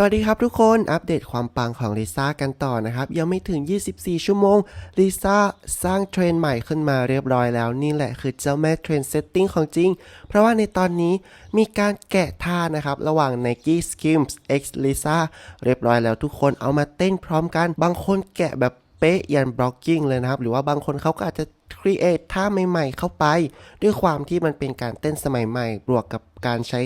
สวัสดีครับทุกคนอัปเดตความปังของลิซ่ากันต่อนะครับ ยังไม่ถึง 24 ชั่วโมงลิซ่าสร้างเทรนใหม่ขึ้นมาเรียบร้อยแล้ว นี่แหละคือเจ้าแม่เทรนเซตติ้งของจริง เพราะว่าในตอนนี้มีการแกะท่านะครับ ระหว่าง Nike Skims X Lisa เรียบร้อยแล้วทุกคนเอามาเต้นพร้อมกัน บางคนแกะแบบ เป๊ะยันบล็อกกิ้งเลยนะครับ หรือว่าบางคนเขาก็อาจจะครีเอทท่าใหม่ ๆ เข้าไป ด้วยความที่มันเป็นการเต้นสมัยใหม่ บวกกับการใช้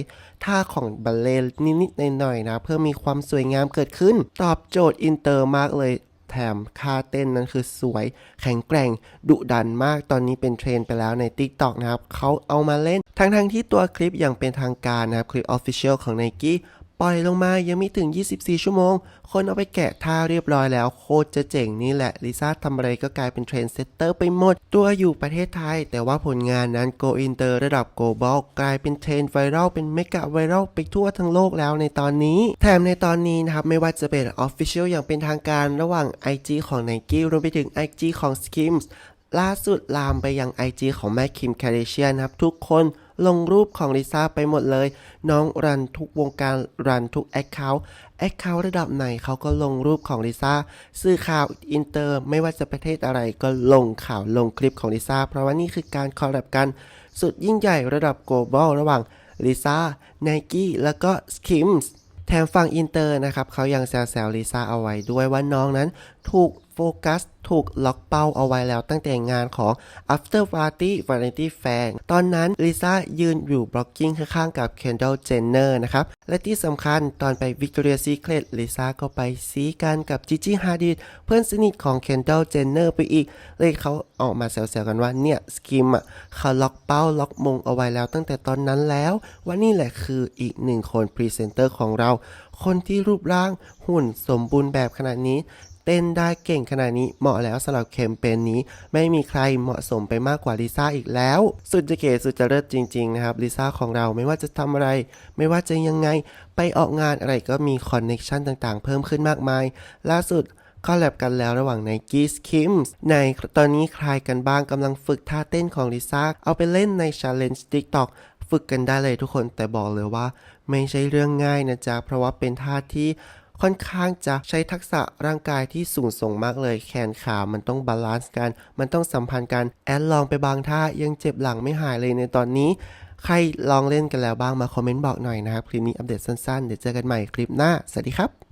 ท่าของบัลเล่นิดๆหน่อยๆนะ เพื่อมีความสวยงามเกิดขึ้น ตอบโจทย์อินเตอร์มากเลยแถมค่าเต้นนั้นคือสวย แข็งแกร่ง ดุดันมากตอนนี้เป็นเทรนไปแล้วใน TikTok นะครับเขาเอามาเล่น ทั้งๆที่ตัวคลิปอย่างเป็นทางการนะครับ คลิป Official ของ Nike ปล่อยลงมายังไม่ถึง 24 ชั่วโมง คนเอาไปแกะท่าเรียบร้อยแล้ว โคตรจะเจ๋งนี่แหละ ลิซ่าทำอะไรก็กลายเป็นเทรนเซตเตอร์ไปหมด ตัวอยู่ประเทศไทย แต่ว่าผลงานนั้น go inter ระดับ global กลายเป็นเทรนไวรัลเป็นเมกะไวรัลไปทั่วทั้งโลกแล้วในตอนนี้ แถมในตอนนี้นะครับ ไม่ว่าจะเป็น Official อย่างเป็นทางการระหว่าง IG ของ Nike รวมไปถึง IG ของ Skims ล่าสุดลามไปยัง IG ของแม่คิมแคเดเชียนครับทุกคน ลงรูปของลิซ่าไปหมดเลย น้องรันทุกวงการรันทุกแอคเคาท์แอคเคาท์ระดับไหนเขาก็ลงรูปของลิซ่าสื่อข่าวอินเตอร์ไม่ว่าจะประเทศอะไรก็ลงข่าวลงคลิปของลิซ่าเพราะว่านี่คือการคอลแลบกัน สุดยิ่งใหญ่ระดับ global ระหว่างลิซ่า Nike แล้วก็ Skims แถมฝั่งอินเตอร์นะครับเขายังแซวๆลิซ่าเอาไว้ด้วยว่าน้องนั้นถูกโฟกัสถูกล็อกเป้าเอาไว้แล้วตั้งแต่งานของ After Party Variety Fan ตอนนั้นลิซ่ายืนอยู่บล็อกกิ้งข้างๆกับ Kendall Jenner นะครับ และที่สำคัญตอนไป Victoria Secret ลิซ่าก็ไปซีกันกับ Gigi Hadid เพื่อนสนิทของ Kendall Jenner ไปอีก เลยเขาออกมาแซวๆกันว่าเนี่ยสกิมอะเขาล็อกเป้าล็อกมงเอาไว้แล้วตั้งแต่ตอนนั้นแล้ว ว่านี่แหละคืออีกหนึ่งคนพรีเซนเตอร์ของเรา คนที่รูปร่างหุ่นสมบูรณ์แบบขนาดนี้ เต้นได้เก่งขนาดนี้เหมาะแล้วสำหรับแคมเปญนี้ ไม่มีใครเหมาะสมไปมากกว่าลิซ่าอีกแล้ว สุดจะเก๋สุดจะเลิศจริงๆนะครับลิซ่าของเราไม่ว่าจะทำอะไร ไม่ว่าจะยังไงไปออกงานอะไรก็มีคอนเน็ชันต่างๆ เพิ่มขึ้นมากมาย ล่าสุดคอลแลบกันแล้วระหว่าง Nike Skims ในตอนนี้ใครกันบ้างกำลังฝึกท่าเต้นของลิซ่าเอาไปเล่นใน Challenge TikTok ฝึกกันได้เลยทุกคนแต่บอกเลยว่า ไม่ใช่เรื่องง่ายนะจ๊ะ เพราะว่าเป็นท่าที่ ค่อนข้างจะใช้ทักษะร่างกายที่สูงส่งมากเลย แขนขา มันต้องบาลานซ์กัน มันต้องสัมพันธ์กัน แอดลองไปบางท่ายังเจ็บหลังไม่หายเลยในตอนนี้ ใครลองเล่นกันแล้วบ้างมาคอมเมนต์บอกหน่อยนะครับ คลิปนี้อัปเดตสั้นๆ เดี๋ยวเจอกันใหม่คลิปหน้า สวัสดีครับ